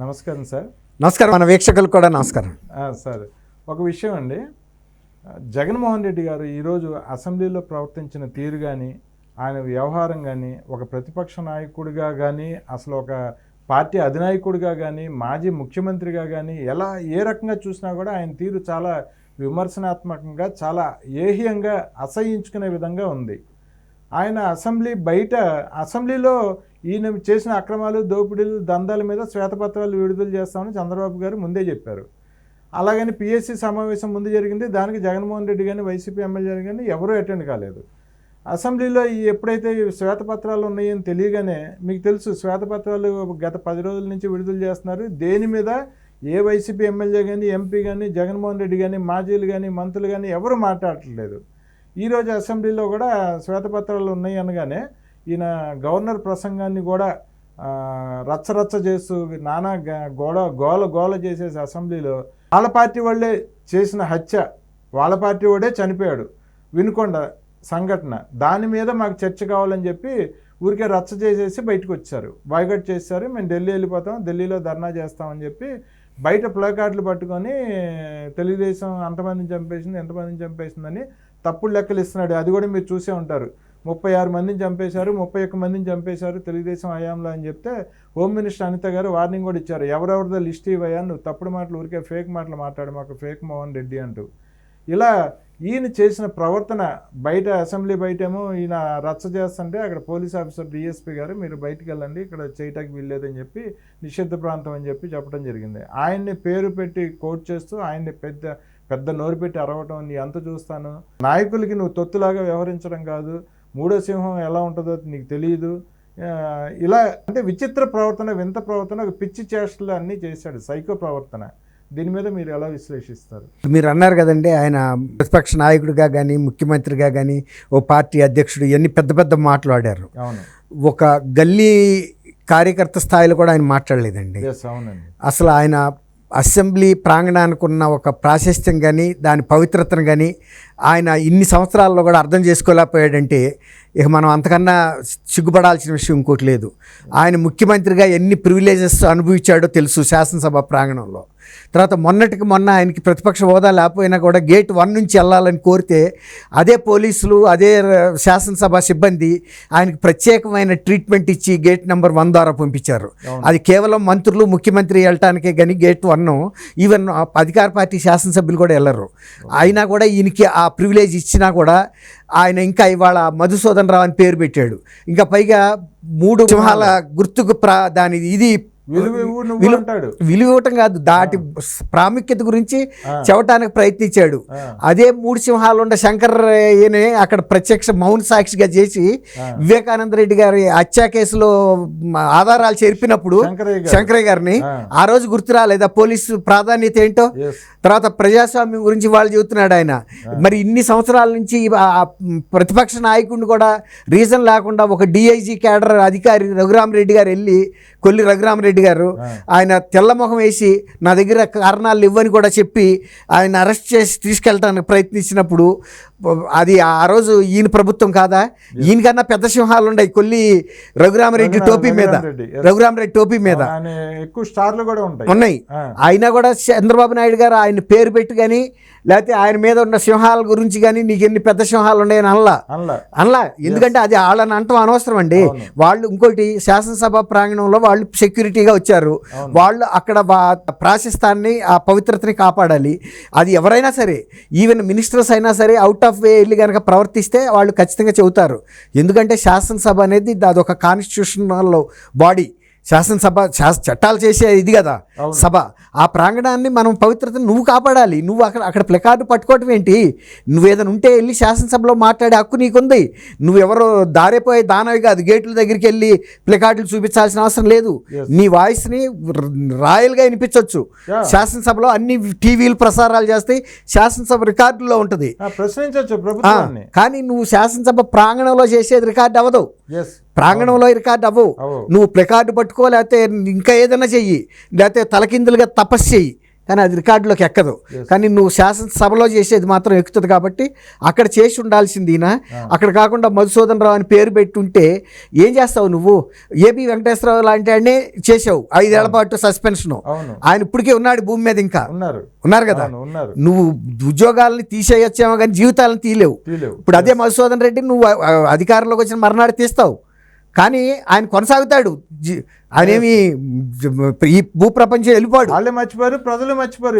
నమస్కారం సార్. నమస్కారం మన వీక్షకులకు కూడా నమస్కారం. సార్. ఒక విషయం అండి. జగన్మోహన్ రెడ్డి గారు ఈరోజు అసెంబ్లీలో ప్రవర్తించిన తీరు కానీ ఆయన వ్యవహారం కానీ ఒక ప్రతిపక్ష నాయకుడిగా కానీ అసలు ఒక పార్టీ అధినాయకుడిగా కానీ మాజీ ముఖ్యమంత్రిగా కానీ ఎలా ఏ రకంగా చూసినా కూడా ఆయన తీరు చాలా విమర్శనాత్మకంగా చాలా ఏహ్యంగా అసహించుకునే విధంగా ఉంది. ఆయన అసెంబ్లీ బయట అసెంబ్లీలో ఈయన చేసిన అక్రమాలు దోపిడీలు దందాల మీద శ్వేతపత్రాలు విడుదల చేస్తామని చంద్రబాబు గారు ముందే చెప్పారు. అలాగని పిఎస్సి సమావేశం ముందు జరిగింది. దానికి జగన్మోహన్ రెడ్డి కానీ వైసీపీ ఎమ్మెల్యేలు కానీ ఎవరూ అటెండ్ కాలేదు. అసెంబ్లీలో ఎప్పుడైతే శ్వేతపత్రాలు ఉన్నాయని తెలియగానే మీకు తెలుసు శ్వేతపత్రాలు గత పది రోజుల నుంచి విడుదల చేస్తున్నారు. దేని మీద? ఏ వైసీపీ ఎమ్మెల్యే కానీ ఎంపీ కానీ జగన్మోహన్ రెడ్డి కానీ మాజీలు కానీ మంత్రులు కానీ ఎవరు మాట్లాడట్లేదు. ఈరోజు అసెంబ్లీలో కూడా శ్వేతపత్రాలు ఉన్నాయి అనగానే ఈయన గవర్నర్ ప్రసంగాన్ని కూడా రచ్చరచ్చ చేస్తూ నానా గ- గోడ గోల గోల చేసేసి అసెంబ్లీలో వాళ్ళ పార్టీ వాళ్ళే చేసిన హత్య వాళ్ళ పార్టీ వాడే చనిపోయాడు. వినుకొండ సంఘటన. దాని మీద మాకు చర్చ కావాలని చెప్పి ఊరికే రచ్చ చేసేసి బయటకు వచ్చారు. బాయ్కట్ చేశారు. మేము ఢిల్లీ వెళ్ళిపోతాం. ఢిల్లీలో ధర్నా చేస్తామని చెప్పి బయట ప్లకార్డులు పట్టుకొని తెలుగుదేశం అంతమందిని చంపేసింది ఎంతమందిని చంపేసిందని తప్పుడు లెక్కలు ఇస్తున్నాడు. అది కూడా మీరు చూసే ఉంటారు. ముప్పై ఆరు మందిని చంపేశారు ముప్పై ఒక్క మందిని చంపేశారు తెలుగుదేశం హయాంలో అని చెప్తే హోమ్ మినిస్టర్ అనిత గారు వార్నింగ్ కూడా ఇచ్చారు. ఎవరెవరిదో లిస్ట్ ఇవ్వయా నువ్వు తప్పుడు మాటలు ఊరికే ఫేక్ మాటలు మాట్లాడు మాకు ఫేక్ మోహన్ రెడ్డి అంటూ. ఇలా ఈయన చేసిన ప్రవర్తన బయట అసెంబ్లీ బయటేమో ఈయన రచ్చ చేస్తుంటే అక్కడ పోలీస్ ఆఫీసర్ డిఎస్పీ గారు మీరు బయటికి వెళ్ళండి ఇక్కడ చేయటానికి వీల్లేదని చెప్పి నిషిద్ధ ప్రాంతం అని చెప్పి చెప్పడం జరిగింది. ఆయన్ని పేరు పెట్టి కోట్ చేస్తూ ఆయన్ని పెద్ద పెద్ద నోరు పెట్టి అరవటం నీ అంత చూస్తాను. నాయకులకి నువ్వు తొత్తులాగా వ్యవహరించడం కాదు. మూడో సింహం ఎలా ఉంటుందో నీకు తెలియదు. ఇలా అంటే విచిత్ర ప్రవర్తన వింత ప్రవర్తన ఒక పిచ్చి చేష్టలు అన్నీ చేశాడు సైకో ప్రవర్తన. దీని మీద మీరు ఎలా విశ్లేషిస్తారు? మీరు అన్నారు కదండి ఆయన ప్రతిపక్ష నాయకుడిగా కానీ ముఖ్యమంత్రిగా కానీ ఓ పార్టీ అధ్యక్షుడు ఇవన్నీ పెద్ద పెద్ద మాట్లాడారు అవును. ఒక గల్లీ కార్యకర్త స్థాయిలో కూడా ఆయన మాట్లాడలేదండి. అసలు ఆయన అసెంబ్లీ ప్రాంగణానికి ఉన్న ఒక ప్రాశస్త్యం కానీ దాని పవిత్రతను కానీ ఆయన ఇన్ని సంవత్సరాల్లో కూడా అర్థం చేసుకోలేకపోయాడంటే ఇక మనం అంతకన్నా సిగ్గుపడాల్సిన విషయం ఇంకోటి లేదు. ఆయన ముఖ్యమంత్రిగా ఎన్ని ప్రివిలేజెస్ అనుభవించాడో తెలుసు శాసనసభ ప్రాంగణంలో. తర్వాత మొన్నటికి మొన్న ఆయనకి ప్రతిపక్ష హోదా లేకపోయినా కూడా గేట్ వన్ నుంచి వెళ్ళాలని కోరితే అదే పోలీసులు అదే శాసనసభ సిబ్బంది ఆయనకి ప్రత్యేకమైన ట్రీట్మెంట్ ఇచ్చి గేట్ నెంబర్ వన్ ద్వారా పంపించారు. అది కేవలం మంత్రులు ముఖ్యమంత్రి వెళ్ళటానికే కానీ గేట్ వన్ ఈవెన్ అధికార పార్టీ శాసనసభ్యులు కూడా వెళ్ళరు. అయినా కూడా ఈయనకి ఆ ప్రివిలేజ్ ఇచ్చినా కూడా ఆయన ఇంకా ఇవాళ మధుసూదన్ రావు అని పేరు పెట్టాడు. ఇంకా పైగా మూడు సింహాల గుర్తుకు ప్రా దాని ఇది విలువ ఇవ్వటం కాదు దాటి ప్రాముఖ్యత గురించి. చెప్పడానికి ప్రయత్నించాడు. అదే మూడు సింహాలు ఉండే శంకర్ ఈయన అక్కడ ప్రత్యక్ష మౌన సాక్షిగా చేసి. వివేకానంద రెడ్డి గారి హత్యా కేసులో ఆధారాలు చెరిపినప్పుడు శంకరయ్య గారు. శంకరయ్య గారిని ఆ. రోజు గుర్తు రాలేదా పోలీసు ప్రాధాన్యత ఏంటో తర్వాత ప్రజాస్వామ్యం గురించి వాళ్ళు చెబుతున్నాడు ఆయన మరి ఇన్ని సంవత్సరాల నుంచి ప్రతిపక్ష నాయకుడిని కూడా రీజన్ లేకుండా ఒక డిఐజీ క్యాడర్ అధికారి రఘురామరెడ్డి గారు వెళ్ళి కొల్లి రఘురామరెడ్డి గారు ఆయన తెల్లముఖం వేసి నా దగ్గర కారణాలు ఇవ్వని కూడా చెప్పి ఆయన అరెస్ట్ చేసి తీసుకెళ్ళడానికి ప్రయత్నించినప్పుడు అది ఆ రోజు ఈయన ప్రభుత్వం కాదా? ఈయనకన్నా పెద్ద సింహాలు ఉన్నాయి కొల్లి రఘురామరెడ్డి రఘురామ- టోపీ మీద. రఘురామరెడ్డి, టోపీ మీద. ఎక్కువ స్టార్లు కూడా ఉంటాయి. ఉన్నాయి. అయినా కూడా చంద్రబాబు నాయుడు గారు ఆయన పేరు పెట్టి కానీ లేకపోతే ఆయన మీద ఉన్న సింహాల గురించి కానీ నీకు ఎన్ని పెద్ద సింహాలు ఉన్నాయని అనలా. అనలా. ఎందుకంటే అది వాళ్ళని అంటాం అనవసరం అండి. వాళ్ళు ఇంకోటి శాసనసభ ప్రాంగణంలో వాళ్ళు సెక్యూరిటీగా వచ్చారు. వాళ్ళు అక్కడ ప్రాశస్తాన్ని ఆ పవిత్రతని కాపాడాలి. అది ఎవరైనా సరే ఈవెన్ మినిస్టర్స్ అయినా సరే అవుట్ ఆఫ్ వే వెళ్ళి కనుక ప్రవర్తిస్తే వాళ్ళు ఖచ్చితంగా చెబుతారు. ఎందుకంటే శాసనసభ అనేది అదొక కాన్స్టిట్యూషనల్ బాడీ శాసనసభ శాస చట్టాలు చేసే ఇది కదా సభ. ఆ ప్రాంగణాన్ని మనం పవిత్రతను నువ్వు కాపాడాలి. నువ్వు అక్కడ అక్కడ ప్లకార్డు పట్టుకోవటం ఏంటి? నువ్వేదైనా ఉంటే వెళ్ళి శాసనసభలో మాట్లాడే హక్కు నీకుంది. నువ్వెవరో దారిపోయే దానవి కాదు. గేట్ల దగ్గరికి వెళ్ళి ప్లకార్డులు చూపించాల్సిన అవసరం లేదు. నీ వాయిస్ని రాయల్గా వినిపించవచ్చు. శాసనసభలో అన్ని టీవీలు ప్రసారాలు చేస్తాయి. శాసనసభ రికార్డుల్లో ఉంటుంది. ప్రశ్నించవచ్చు కానీ నువ్వు శాసనసభ ప్రాంగణంలో చేసేది రికార్డు అవ్వదు. ప్రాంగణంలో రికార్డు అవ్వవు. నువ్వు ప్లకార్డు పట్టుకో లేకపోతే ఇంకా ఏదైనా చెయ్యి. లేకపోతే తలకిందులుగా తపస్సు చెయ్యి. కానీ అది రికార్డులోకి ఎక్కదు. కానీ నువ్వు శాసనసభలో చేసేది మాత్రం ఎక్కుతుంది కాబట్టి అక్కడ చేసి ఉండాల్సింది ఈయన. అక్కడ కాకుండా మధుసూదన్ రావు అని పేరు పెట్టుంటే ఏం చేస్తావు నువ్వు? ఏబి వెంకటేశ్వరరావు లాంటి ఆయనే చేసావు ఐదేళ్ళ పాటు సస్పెన్షన్. ఆయన ఇప్పటికే ఉన్నాడు భూమి మీద ఇంకా. ఉన్నారు. ఉన్నారు కదా? నువ్వు ఉద్యోగాలని తీసేయొచ్చేమో కానీ జీవితాలను తీయలేవు. తీలేవు ఇప్పుడు అదే మధుసూదన్ రెడ్డి నువ్వు అధికారంలోకి వచ్చిన మర్నాడు తీస్తావు. కానీ ఆయన కొనసాగుతాడు. ఆయనేమి ఈ భూప్రపంచం వెళ్ళిపోడు వాళ్ళే మర్చిపోయారు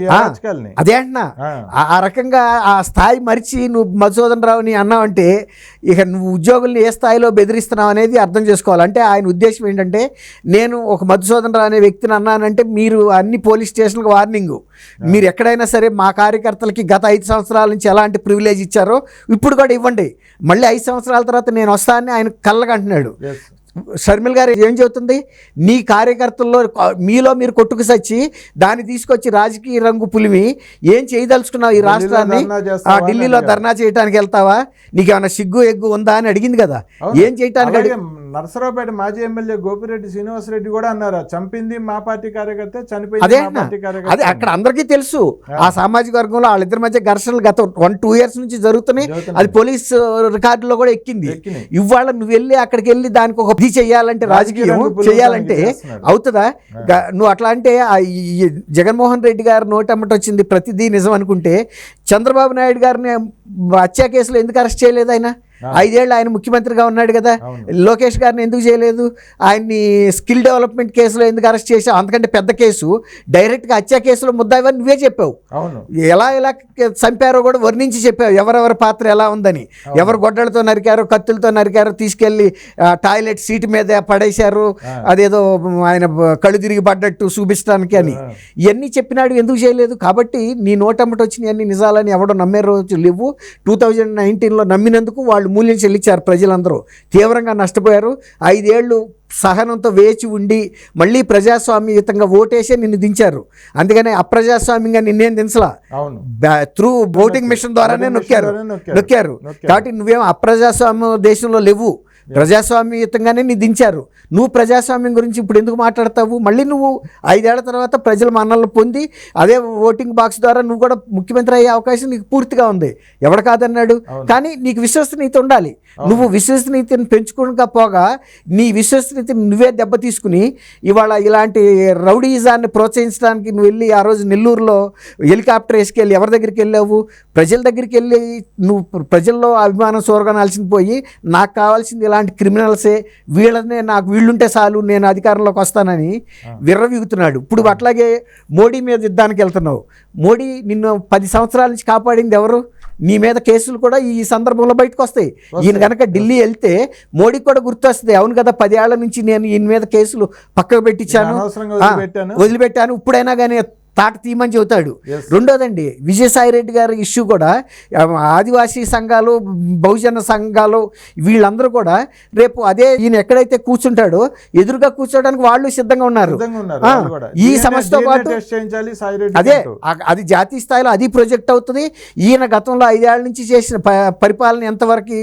ప్రజలు. అరాచకాల్ని అదే అంటున్నా. ఆ. రకంగా ఆ స్థాయి మరిచి నువ్వు మధుసూదన్ రావుని అన్నావంటే ఇక నువ్వు ఉద్యోగుల్ని ఏ స్థాయిలో బెదిరిస్తున్నావు అనేది అర్థం చేసుకోవాలి. అంటే ఆయన ఉద్దేశం ఏంటంటే నేను ఒక మధుసూదన్ రావు అనే వ్యక్తిని అన్నానంటే మీరు అన్ని పోలీస్ స్టేషన్లకు వార్నింగ్. మీరు ఎక్కడైనా సరే మా కార్యకర్తలకి గత ఐదు సంవత్సరాల నుంచి ఎలాంటి ప్రివిలేజ్ ఇచ్చారో ఇప్పుడు కూడా ఇవ్వండి. మళ్ళీ ఐదు సంవత్సరాల తర్వాత నేను వస్తానని ఆయన కళ్ళగా అంటున్నాడు షర్మిల్ గారు ఏం చెబుతుంది? నీ కార్యకర్తల్లో మీలో మీరు కొట్టుకు సచ్చి దాన్ని తీసుకొచ్చి రాజకీయ రంగు పులిమి ఏం చేయదలుచుకున్నావు ఈ రాష్ట్రాన్ని? ఢిల్లీలో. ధర్నా చేయడానికి వెళ్తావా? నీకేమైనా సిగ్గు ఎగ్గు ఉందా? అని అడిగింది కదా. ఏం చేయటానికి నరసరావుపేట మాజీ ఎమ్మెల్యే గోపిరెడ్డి శ్రీనివాసరెడ్డి కూడా అన్నారు చంపింది మా పార్టీ కార్యకర్త చనిపోయింది అదే అక్కడ అందరికీ తెలుసు. ఆ. సామాజిక వర్గంలో వాళ్ళిద్దరి మధ్య ఘర్షణలు గత వన్ టూ ఇయర్స్ నుంచి జరుగుతున్నాయి. అది పోలీస్ రికార్డులో కూడా ఎక్కింది. ఇవాళ నువ్వు వెళ్ళి అక్కడికి వెళ్ళి దానికి ఒక ఇది చెయ్యాలంటే రాజకీయ చేయాలంటే. అవుతుందా? నువ్వు అట్లా అంటే జగన్మోహన్ రెడ్డి గారు నోటమ్మట వచ్చింది ప్రతిదీ నిజం అనుకుంటే చంద్రబాబు నాయుడు గారిని హత్య కేసులో ఎందుకు అరెస్ట్ చేయలేదు ఆయన? ఐదేళ్ళు ఆయన ముఖ్యమంత్రిగా ఉన్నాడు కదా. లోకేష్ గారిని ఎందుకు చేయలేదు? ఆయన్ని స్కిల్ డెవలప్మెంట్ కేసులో ఎందుకు అరెస్ట్ చేసావు అంతకంటే పెద్ద కేసు డైరెక్ట్గా హత్య కేసులో ముద్దావని నువ్వే చెప్పావు. ఎలా ఎలా చంపారో కూడా వర్ణించి చెప్పావు. ఎవరెవరి పాత్ర ఎలా ఉందని. ఎవరు గొడ్డలతో నరికారో కత్తులతో నరికారో తీసుకెళ్ళి ఆ, టాయిలెట్ సీట్ మీద పడేశారు. అదేదో ఆయన కళ్ళు తిరిగి పడ్డట్టు చూపించడానికి అని. ఇవన్నీ చెప్పినాడు ఎందుకు చేయలేదు? కాబట్టి నీ నోటమ్మటి వచ్చిన అన్ని నిజాలని ఎవడో నమ్మే రోజు లేవు. టూ థౌజండ్ నైన్టీన్లో నమ్మినందుకు వాళ్ళు మూల్యం చెల్లించారు ప్రజలందరూ. తీవ్రంగా నష్టపోయారు. ఐదేళ్ళు సహనంతో వేచి ఉండి మళ్ళీ ప్రజాస్వామ్యయుతంగా ఓటేసే నిన్ను దించారు. అందుకనే అప్రజాస్వామ్యంగా నిన్నేం దించలా? త్రూ ఓటింగ్ మిషన్ ద్వారానే. నొక్కారు. నొక్కారు. కాబట్టి నువ్వేం అప్రజాస్వామ్య దేశంలో లేవు. ప్రజాస్వామ్యయుతంగానే నీ దించారు నువ్వు ప్రజాస్వామ్యం గురించి ఇప్పుడు ఎందుకు మాట్లాడతావు? మళ్ళీ నువ్వు ఐదేళ్ళ తర్వాత ప్రజల మన్నలు పొంది అదే ఓటింగ్ బాక్స్ ద్వారా నువ్వు కూడా ముఖ్యమంత్రి అయ్యే అవకాశం నీకు పూర్తిగా ఉంది. ఎవడు కాదన్నాడు? కానీ నీకు విశ్వసనీయత ఉండాలి. నువ్వు విశ్వసనీయతను పెంచుకుంటా పోగా నీ విశ్వసనీయతని నువ్వే దెబ్బ తీసుకుని ఇవాళ ఇలాంటి రౌడీజాన్ని ప్రోత్సహించడానికి నువ్వు వెళ్ళి ఆ రోజు నెల్లూరులో హెలికాప్టర్ వేసుకెళ్ళి ఎవరి దగ్గరికి వెళ్ళావు? ప్రజల దగ్గరికి వెళ్ళి నువ్వు ప్ర- ప్రజల్లో అభిమానం సోరగనాల్సింది పోయి నాకు కావాల్సింది ఇలాంటి క్రిమినల్సే వీళ్ళనే నాకు వీళ్ళుంటే చాలు నేను అధికారంలోకి వస్తానని విర్రవీగుతున్నాడు. ఇప్పుడు అట్లాగే మోడీ మీద యుద్ధానికి వెళ్తున్నావు. మోడీ నిన్ను పది సంవత్సరాల నుంచి కాపాడింది ఎవరు? నీ మీద కేసులు కూడా ఈ సందర్భంలో బయటకు వస్తాయి. ఈయన కనుక ఢిల్లీ వెళ్తే మోడీకి కూడా గుర్తొస్తుంది. అవును కదా పదేళ్ళ నుంచి నేను ఈయన మీద కేసులు పక్కకు పెట్టించాను. వదిలిపెట్టాను. ఇప్పుడైనా కానీ తాట తీయమని చెబుతాడు. రెండోదండి విజయసాయి రెడ్డి గారి ఇష్యూ కూడా ఆదివాసీ సంఘాలు బహుజన సంఘాలు వీళ్ళందరూ కూడా రేపు అదే ఈయన ఎక్కడైతే కూర్చుంటాడో ఎదురుగా కూర్చోడానికి వాళ్ళు సిద్ధంగా ఉన్నారు. ఈ సమస్యతో పాటు అదే అది జాతీయ స్థాయిలో అది ప్రొజెక్ట్ అవుతుంది. ఈయన గతంలో ఐదేళ్ళ నుంచి చేసిన పరిపాలన ఎంతవరకు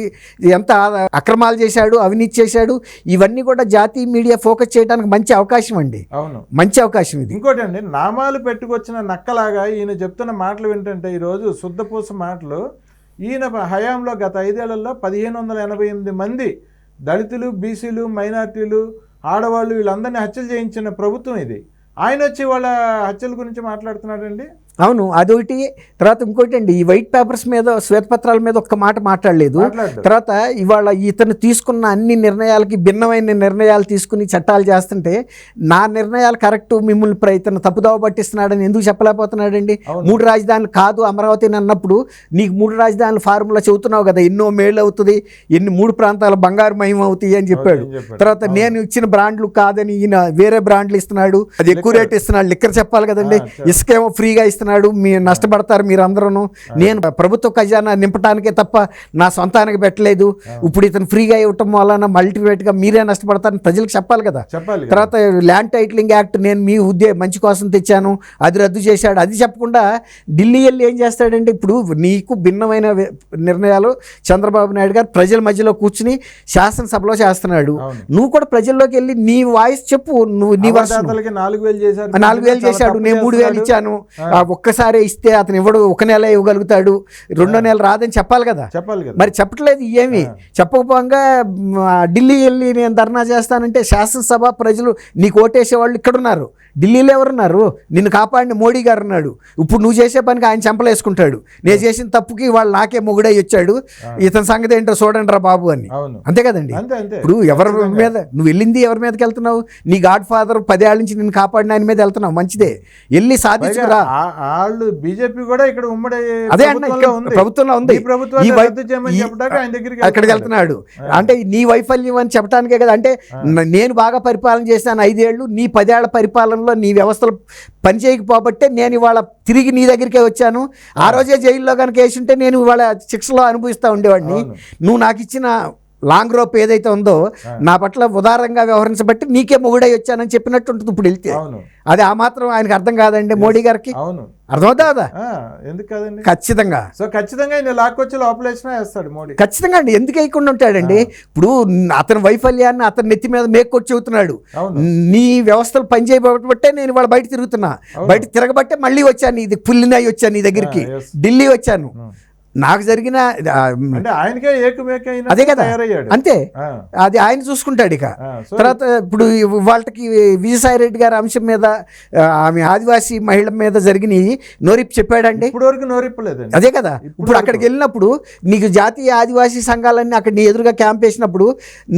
ఎంత అక్రమాలు చేశాడు అవినీతి చేశాడు ఇవన్నీ కూడా జాతీయ మీడియా ఫోకస్ చేయడానికి మంచి అవకాశం అండి. అవును. మంచి అవకాశం ఇది. ఇంకోటి అండి నామాలు పెట్టుకొచ్చిన నక్కలాగా ఈయన చెప్తున్న మాటలు ఏంటంటే ఈరోజు శుద్ధపూస మాటలు ఈయన హయాంలో గత ఐదేళ్ళలో పదిహేను వందల ఎనభై ఎనిమిది మంది దళితులు బీసీలు మైనార్టీలు ఆడవాళ్ళు వీళ్ళందరినీ హత్యలు చేయించిన ప్రభుత్వం ఇది. ఆయన వచ్చి వాళ్ళ హత్యల గురించి మాట్లాడుతున్నాడండి? అవును అదొకటి. తర్వాత ఇంకోటి అండి ఈ వైట్ పేపర్స్ మీద శ్వేతపత్రాల మీద ఒక్క మాట మాట్లాడలేదు. మాట్లాడు తర్వాత ఇవాళ ఇతను తీసుకున్న అన్ని నిర్ణయాలకి భిన్నమైన నిర్ణయాలు తీసుకుని చట్టాలు చేస్తుంటే నా నిర్ణయాలు కరెక్ట్ మిమ్మల్ని ఇతను తప్పుదోవ పట్టిస్తున్నాడని ఎందుకు చెప్పలేకపోతున్నాడండి. మూడు రాజధానులు కాదు అమరావతి అని అన్నప్పుడు నీకు మూడు రాజధానుల ఫార్ములా చెబుతున్నావు కదా ఎన్నో మేలు అవుతుంది ఎన్ని మూడు ప్రాంతాల బంగారు మయం అవుతాయి అని చెప్పాడు. తర్వాత నేను ఇచ్చిన బ్రాండ్లు కాదని ఈయన వేరే బ్రాండ్లు ఇస్తున్నాడు అది ఎక్కువ రేట్ ఇస్తున్నాడు లిక్కర్ చెప్పాలి కదండి. ఇసుకేమో ఫ్రీగా ఇస్తున్నాడు. చేస్తున్నాడు మీ నష్టపడతారు మీరందరూ నేను ప్రభుత్వ ఖజానా నింపటానికే తప్ప నా సొంతానికి పెట్టలేదు. ఇప్పుడు ఇతను ఫ్రీగా ఇవ్వటం వలన మల్టివేట్గా మీరే నష్టపడతారని ప్రజలకు చెప్పాలి కదా. తర్వాత ల్యాండ్ టైటిలింగ్ యాక్ట్ నేను మీ ఉద్దే మంచి కోసం తెచ్చాను అది రద్దు చేశాడు. అది చెప్పకుండా ఢిల్లీ వెళ్ళి ఏం చేస్తాడంటే ఇప్పుడు నీకు భిన్నమైన నిర్ణయాలు చంద్రబాబు నాయుడు గారు ప్రజల మధ్యలో కూర్చుని శాసనసభలో చేస్తున్నాడు. నువ్వు కూడా ప్రజల్లోకి వెళ్ళి నీ వాయిస్ చెప్పు నువ్వు నీ నాలుగు వేలు చేశాడు నేను మూడు వేలు. ఇచ్చాను. ఒక్కసారి ఇస్తే అతను ఇవ్వడు ఒక నెల ఇవ్వగలుగుతాడు రెండో నెల రాదని చెప్పాలి కదా. చెప్పాలి కదా. మరి చెప్పట్లేదు ఏమి చెప్పకపోగా ఢిల్లీ వెళ్ళి నేను ధర్నా చేస్తానంటే శాసనసభ ప్రజలు నీకు ఓటేసే వాళ్ళు ఇక్కడ ఉన్నారు ఢిల్లీలో ఎవరున్నారు? నిన్ను కాపాడిన మోడీ గారు ఉన్నాడు. ఇప్పుడు నువ్వు చేసే పనికి ఆయన చెంపలేసుకుంటాడు. నేను చేసిన తప్పుకి వాళ్ళు నాకే మొగుడై వచ్చాడు. ఇతని సంగతి ఏంటో చూడండి రా బాబు అని. అంతే కదండి. ఇప్పుడు ఎవరి మీద నువ్వు వెళ్ళింది ఎవరి మీదకి వెళ్తున్నావు? నీ గాడ్ ఫాదర్ పదేళ్ళ నుంచి నిన్ను కాపాడిన ఆయన మీద వెళ్తున్నావు. మంచిదే. వెళ్ళి సాధించుకురా. ఆ- వాళ్ళు బీజేపీ కూడా ఇక్కడ ఉమ్మడి అదే ప్రభుత్వంలో ఉంది. ఈ అక్కడికి వెళ్తున్నాడు. అంటే నీ వైఫల్యం అని చెప్పడానికే కదా అంటే నేను బాగా పరిపాలన చేశాను ఐదేళ్ళు నీ పదేళ్ళ పరిపాలనలో నీ వ్యవస్థలు పనిచేయకపోబట్టే నేను ఇవాళ తిరిగి నీ దగ్గరికే వచ్చాను. ఆ రోజే జైల్లో కనుక వేసి ఉంటే నేను ఇవాళ శిక్షలో అనుభవిస్తూ ఉండేవాడిని. నువ్వు నాకు ఇచ్చిన లాంగ్ రోప్ ఏదైతే ఉందో నా పట్ల ఉదారంగా వ్యవహరించబట్టి నీకే మొగుడై వచ్చానని చెప్పినట్టు ఉంటుంది ఇప్పుడు వెళ్తే. అది ఆ మాత్రం ఆయనకు అర్థం కాదండి మోడీ గారికి. అవును. అర్థమవుతా కదా? ఆ, ఎందుకు కాదండి? ఖచ్చితంగా. సో ఖచ్చితంగా ఆయన లాక్కొచ్చి లోపలేసినా వేస్తాడు మోడీ. ఖచ్చితంగా అండి. ఎందుకు వేయకుండా ఉంటాడండి? ఇప్పుడు అతని వైఫల్యాన్ని అతని నెత్తి మీద మేక్కొచ్చి చెబుతున్నాడు. నీ వ్యవస్థలు పనిచేయబట్టే నేను ఇవాళ బయట తిరుగుతున్నా. బయట తిరగబట్టే మళ్ళీ వచ్చాను. ఇది పుల్లినై వచ్చాను నీ దగ్గరికి. ఢిల్లీ వచ్చాను. నాకు జరిగిన ఆయనకే అదే కదా. అంతే. అది ఆయన చూసుకుంటాడు ఇక. తర్వాత ఇప్పుడు వాళ్ళకి విజయసాయి రెడ్డి గారి అంశం మీద ఆమె ఆదివాసీ మహిళ మీద జరిగినవి నోరిప్ చెప్పాడండి? ఇప్పుడు వరకు నోరిప్పలేదండి అదే కదా. ఇప్పుడు అక్కడికి వెళ్ళినప్పుడు నీకు జాతీయ ఆదివాసీ సంఘాలన్నీ అక్కడ నీ ఎదురుగా క్యాంప్ వేసినప్పుడు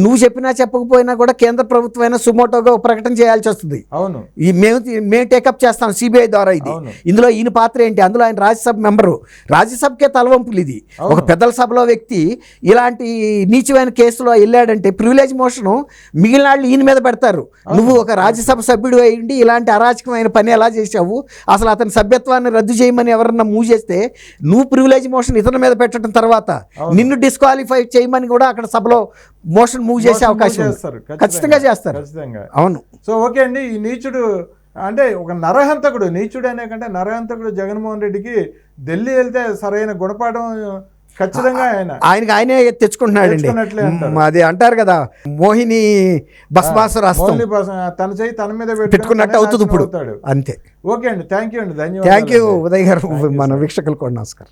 నువ్వు చెప్పినా చెప్పకపోయినా కూడా కేంద్ర ప్రభుత్వం అయినా సుమోటోగా ప్రకటన చేయాల్సి వస్తుంది. అవును. ఈ మేము మేము టేకప్ చేస్తాం సిబిఐ ద్వారా ఇది. ఇందులో ఈయన పాత్ర ఏంటి? అందులో ఆయన రాజ్యసభ మెంబరు. రాజ్యసభకే తలవంపులు ఇది. ఒక పెద్దల సభలో వ్యక్తి ఇలాంటి నీచమైన కేసులో వెళ్ళాడంటే ప్రివిలేజ్ మోషన్ మిగిలిన వాళ్ళు ఈయన మీద పెడతారు. నువ్వు ఒక రాజ్యసభ సభ్యుడు అయ్యిండి ఇలాంటి అరాచకమైన పని ఎలా చేసావు అసలు అతని సభ్యత్వాన్ని రద్దు చేయమని ఎవరన్నా మూవ్ చేస్తే నువ్వు ప్రివిలేజ్ మోషన్ ఇతని మీద పెట్టడం తర్వాత నిన్ను డిస్క్వాలిఫై చేయమని కూడా అక్కడ సభలో మోషన్ మూవ్ చేసే అవకాశం ఖచ్చితంగా. చేస్తారు. అవును. సో ఓకే అండి. ఈ నీచుడు అంటే ఒక నరహంతకుడు నీచుడు అనే కంటే నరహంతకుడు జగన్మోహన్ రెడ్డికి ఢిల్లీ వెళ్తే సరైన గుణపాఠం ఖచ్చితంగా ఆయన ఆయనకి ఆయనే. మ్, అది అంటారు కదా మోహిని రాస్తాం. పర్సన్ తన చేయి తన మీద పెట్టుకున్నట్టు అవుతుంది ఇప్పుడు. అంతే. ఓకే అండి థ్యాంక్ యూ అండి ధన్యవాదాలు థ్యాంక్ యూ ఉదయ్ గారు మన వీక్షకులు కూడా నమస్కారం.